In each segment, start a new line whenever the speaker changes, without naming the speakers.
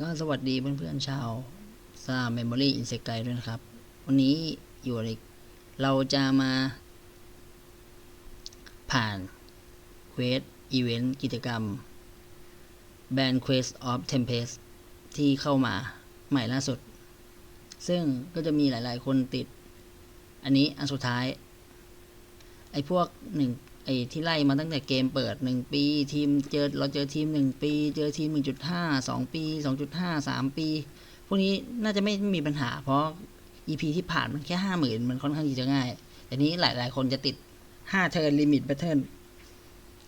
ก็สวัสดีเพื่อนๆชาวซาเมมโมรี่อินเซกไกด้วยนะครับ วันนี้อยู่ในเราจะมา ผ่านเควสอีเวนต์กิจกรรม Band Quest of Tempest ที่เข้ามาใหม่ล่าสุด ซึ่งก็จะมีหลายๆคนติด อันนี้อันสุดท้าย ไอ้พวกหนึ่ง ไอ้ที่ไล่มาตั้งแต่เกมเปิดหนึ่งปี ทีมเจอเราเจอทีมหนึ่งปี เจอทีมหนึ่งจุดห้าสองปีสองจุดห้าสามปี พวกนี้น่าจะไม่มีปัญหา เพราะ EP ที่ผ่านมันแค่ห้าหมื่นมันค่อนข้างที่จะง่ายแต่นี้หลาย ๆ คนจะติดห้าเทิร์นลิมิตแพทเทิร์น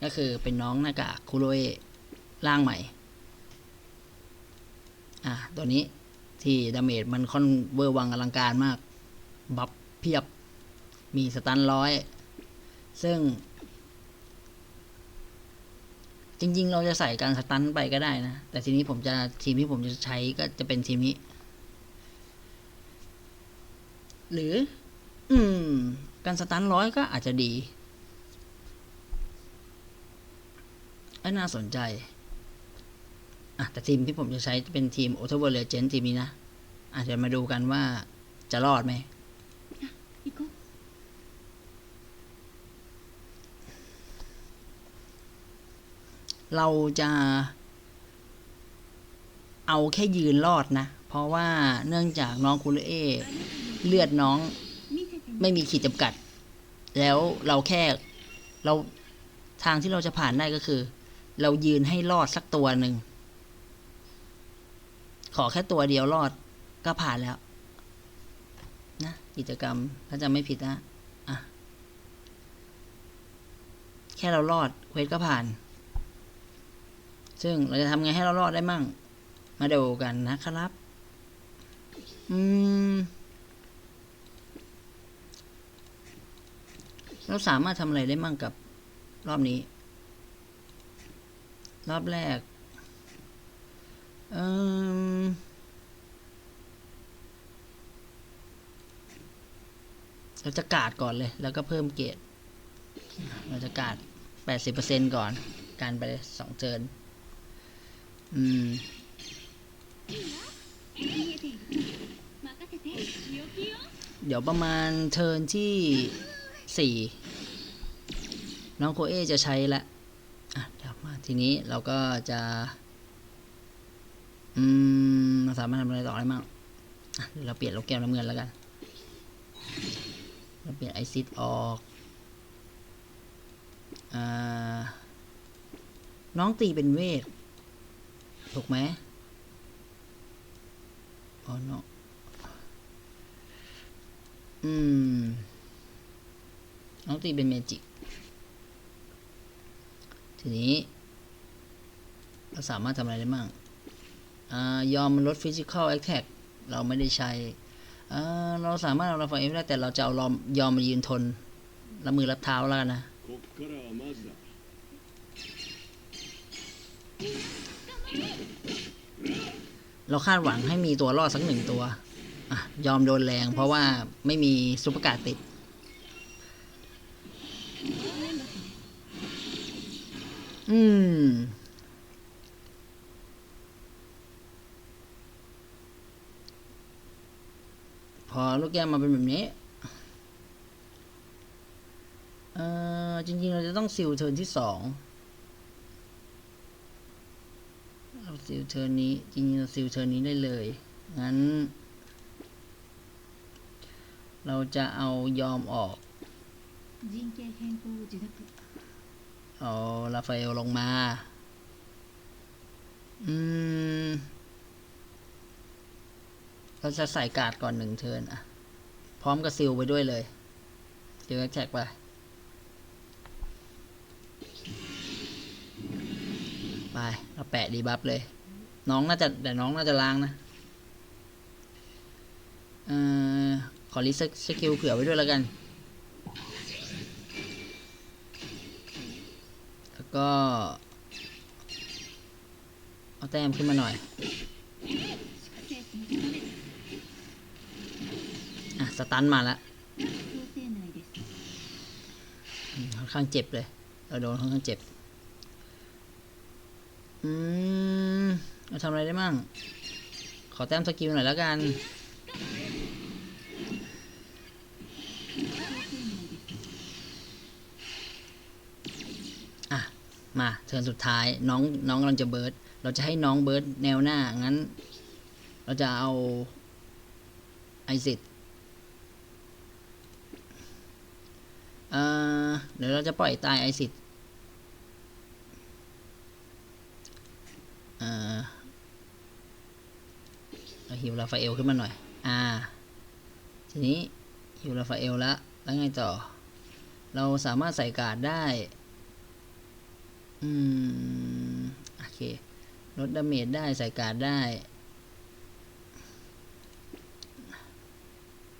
ก็คือเป็นน้องหน้ากากคูโรเอร่างใหม่ อะ ตัวนี้ที่ดาเมจมันค่อนเวอร์วังอลังการมาก บัฟเพียบมีสตันร้อย ซึ่ง จริง ๆ เราจะใส่การสตันไปก็ได้นะ แต่ทีนี้ผมจะทีมที่ผมจะใช้ก็จะเป็นทีมนี้ หรือ อืม การสตันร้อยก็อาจจะดีไอ้น่าสนใจอะแต่ทีมที่ผมจะใช้จะเป็นทีม o t o v e r Legend ทีมนี้นะอาจจะมาดูกันว่าจะรอดไหม เราจะเอาแค่ยืนรอดนะ เพราะว่าเนื่องจากน้องคูลเอเลือดน้องไม่มีขีดจำกัด แล้วเราแค่เราทางที่เราจะผ่านได้ก็คือ เรายืนให้รอดสักตัวหนึ่ง ขอแค่ตัวเดียวรอดก็ผ่านแล้ว นะกิจกรรมถ้าจะไม่ผิดนะ อะ แค่เรารอดเควสก็ผ่าน ซึ่งเราจะทำไงให้เรารอดได้มั่ง มาดูกันนะครับ อืม เราสามารถทำอะไรได้มั่งกับรอบนี้ รอบแรกเอมเราจะกาดก่อนเลย แล้วก็เพิ่มเกรดเราจะกาดแปดสิบเปอร์เซ็นก่อน การไปสองเทิร์น เดี๋ยวประมาณเทินที่สี่น้องโคเอจะใช้ละอะเดี๋ยวมาทีนี้เราก็จะ อืมสามารถทำอะไรต่อได้มั่งอะเราเปลี่ยนโลแกนน้ำเงินแล้วกัน เราเปลี่ยนไอซิดออกอ่าน้องตีเป็นเวท ถูกไหมอ๋อเนาะอืมน้องตีเป็นเมจิก ทีนี้ เราสามารถทำอะไรได้บ้างอ่ายอมลดฟิสิก a l แอ t แทกเราไม่ได้ใช้อ่าเราสามารถเอาเราฟังเอฟได้แต่เราจะเอายอมยอมมายืนทนรับมือรับเท้าแล้วกันนะ เราคาดหวังให้มีตัวรอดสักหนึ่งตัวอยอมโดนแรงเพราะว่าไม่มีซุปเปอร์การ์ดติด อืม พอลูกแก้วมาเป็นแบบนี้ เออจริง ๆ เราจะต้องซิลเทิร์นที่สอง เราซิลเทอร์นี้จริงๆเราซิลเทอร์นี้ได้เลย งั้น เราจะเอายอมออกเอาลาฟาเอลลงมา อืม เราจะใส่กาดก่อนหนึ่งเทิร์นอะพร้อมกับซิลไปด้วยเลยซิลแท็กไป ไปเราแปะดีบัฟเลย น้องน่าจะแต่น้องน่าจะล้างนะเอ่อขอลิสต์สกิลเผื่อไว้ด้วยแล้วกัน แล้วก็ เอาแต้มขึ้นมาหน่อย อะ สตันมาละค่อนข้างเจ็บเลย เราโดนค่อนข้างเจ็บ อืมเราทำอะไรได้มั่ง ขอแต้มสกิลหน่อยแล้วกัน อะ มาเทิร์นสุดท้ายน้องน้องกำลังจะเบิร์ด เราจะให้น้องเบิร์ดแนวหน้า งั้น เราจะเอาไอซิดเอ่อเดี๋ยวเราจะปล่อยตายไอซิด อ่อเอาฮิวราฟาเอลขึ้นมาหน่อย อ่า ทีนี้ฮิวราฟาเอลแล้วแล้วไงต่อ เราสามารถใส่การ์ดได้ อืม โอเค ลดดาเมจได้ ใส่การ์ดได้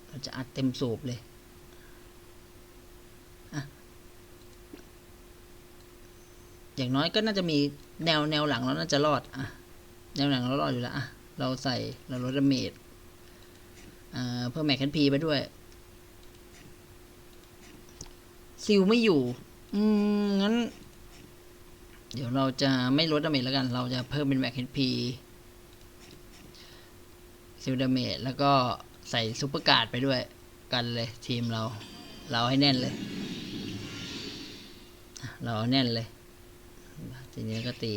เราจะอัดเต็มสูบเลยอะ อย่างน้อยก็น่าจะมีแนวแนวหลังเราน่าจะรอดอะแนวหลังเรารอดอยู่แล้วอะเราใส่เราลดดาเมจเพิ่มแม็กแคนพีไปด้วยซิลไม่อยู่ อืม งั้น เดี๋ยวเราจะไม่ลดดาเมจแล้วกัน เราจะเพิ่มเป็นแม็กเฮดพีซิลดาเมจแล้วก็ใส่ซุปเปอร์การ์ดไปด้วยกันเลยทีมเรา เราให้แน่นเลย เราแน่นเลย ทีนี้ก็ตี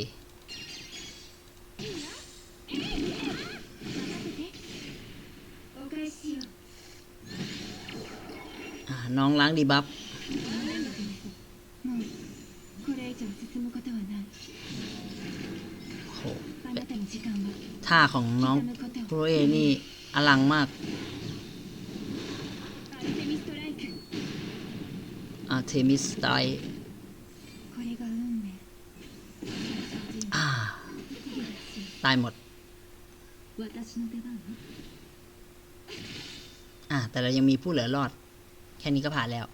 น้องล้างดีบัฟท่าของน้องโครเอนี่อลังมากอาเทมิสไตล์ ตายหมด อ่า แต่เรายังมีผู้เหลือรอด แค่นี้ก็ผ่านแล้ว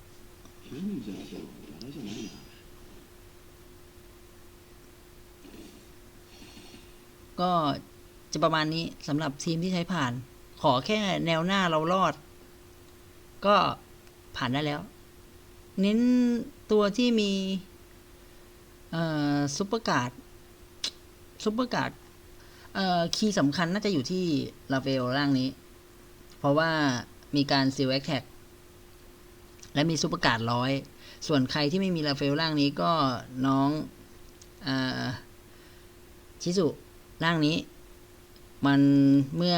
ก็จะประมาณนี้สำหรับทีมที่ใช้ผ่าน ขอแค่แนวหน้าเรารอด ก็ผ่านได้แล้ว เน้นตัวที่มี เอ่อซุปเปอร์การ์ดซุปเปอร์การ์ด เอ่อคีย์สำคัญน่าจะอยู่ที่ลาเฟลร่างนี้ เพราะว่ามีการซิลแอคแท็กและมีซุปเปอร์การ์ดร้อย ส่วนใครที่ไม่มีลาเฟลร่างนี้ก็น้องเอ่อชิสุร่างนี้ มันเมื่อ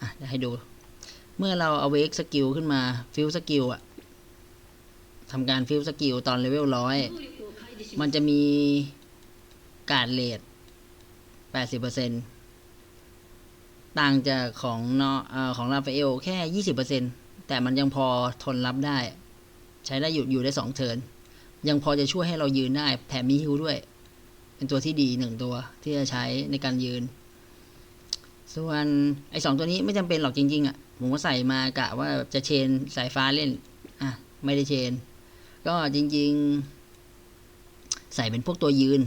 อะเดี๋ยวให้ดู เมื่อเราเอาเวกสกิลขึ้นมาฟิลสกิลอะทำการฟิลสกิลตอนเลเวลร้อย มันจะมีการเลทแปด สิบเปอร์เซ็นต่างจากของเอ่อของราฟาเอลแค่ยี่สิบเปอร์เซ็นแต่มันยังพอทนรับได้ ใช้ได้อยู่อยู่ได้สองเทิร์นยังพอจะช่วยให้เรายืนได้ แถมมีฮิวด้วย เป็นตัวที่ดีหนึ่งตัวที่จะใช้ในการยืน ส่วนไอ้สองตัวนี้ไม่จำเป็นหรอกจริง ๆอะผมก็ใส่มากะว่าจะเชนสายฟ้าเล่น อะ ไม่ได้เชน ก็จริง ๆ ใส่เป็นพวกตัวยืน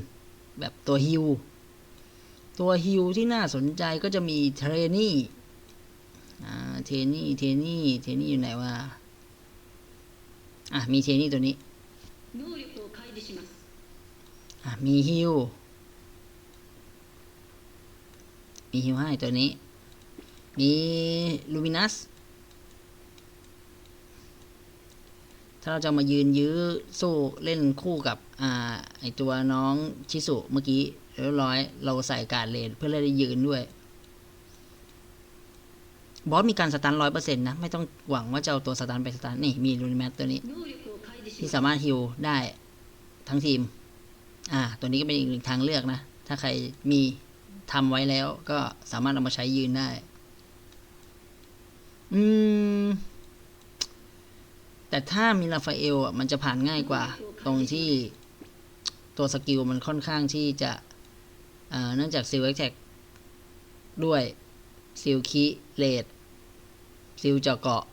แบบตัวฮิว ตัวฮิวที่น่าสนใจก็จะมีเทรนี่เทนี่เทนี่เทนี่อยู่ไหนวะมีเทนี่ตัวนี้มีฮิวมีฮิวให้ตัวนี้ มีลูมินัสถ้าเราจะมายืนยื้อสู้เล่นคู่กับอไอตัวน้องชิสุเมื่อกี้ เรียบร้อย เราใส่การเลนเพื่อเลยได้ยืนด้วย บอสมีการสตันร้อยเปอร์เซ็นต์นะ ไม่ต้องหวังว่าจะเอาตัวสตันไปสตันนี่ มีลูนิแมตตัวนี้ ที่สามารถฮิลได้ทั้งทีม อ่า ตัวนี้ก็เป็นอีกหนึ่งทางเลือกนะ ถ้าใครมีทำไว้แล้วก็สามารถเอามาใช้ยืนได้ อืม แต่ถ้ามีลาฟาเอลอะ มันจะผ่านง่ายกว่า ตรงที่ตัวสกิลมันค่อนข้างที่จะ เนื่องจากซิลเอ็กแท็กด้วยซิลคิเลดซิลเจาะเกาะ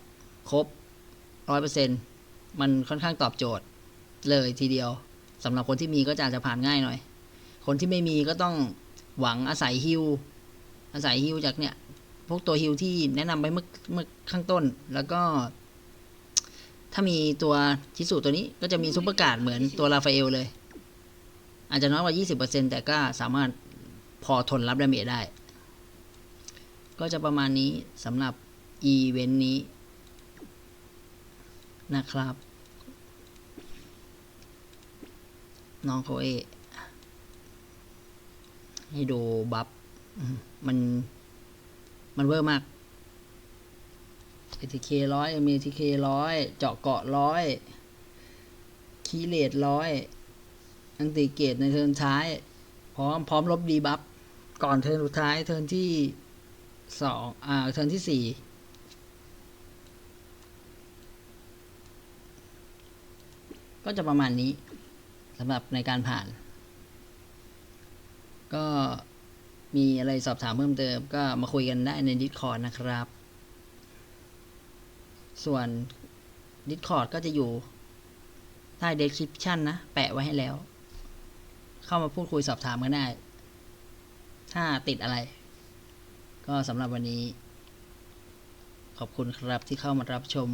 ครบร้อยเปอร์เซ็นต์มันค่อนข้างตอบโจทย์เลยทีเดียวสำหรับคนที่มีก็จะอาจจะผ่านง่ายหน่อย คนที่ไม่มีก็ต้องหวังอาศัยฮิวอาศัยฮิวจากเนี่ย พวกตัวฮิวที่แนะนำไปเมื่อเมื่อข้างต้น แล้วก็ ถ้ามีตัวชิสุตัวนี้ก็จะมีซุปเปอร์การ์ดเหมือนตัวราฟาเอลเลย อาจจะน้อยกว่า 20%แต่ก็สามารถพอทนรับดาเมจได้ ก็จะประมาณนี้สำหรับอีเวนต์นี้นะครับ น้องโคเอให้ดูบัฟมมัน มันเวอร์มาก ATK ร้อย MATK ร้อย เจาะเกาะร้อย คีเลตร้อย อันติเกตในเทิร์นท้าย พร้อมพร้อมลบดีบัฟก่อนเทิร์นสุดท้ายเทิร์นที่สองอ่าเทิร์นที่สี่ก็จะประมาณนี้สำหรับในการผ่าน ก็มีอะไรสอบถามเพิ่มเติม ก็มาคุยกันได้ใน Discord นะครับ ส่วน Discord ก็จะอยู่ใต้ description นะ แปะไว้ให้แล้ว เข้ามาพูดคุยสอบถามกันได้ ถ้าติดอะไร ก็สำหรับวันนี้ ขอบคุณครับที่เข้ามารับชม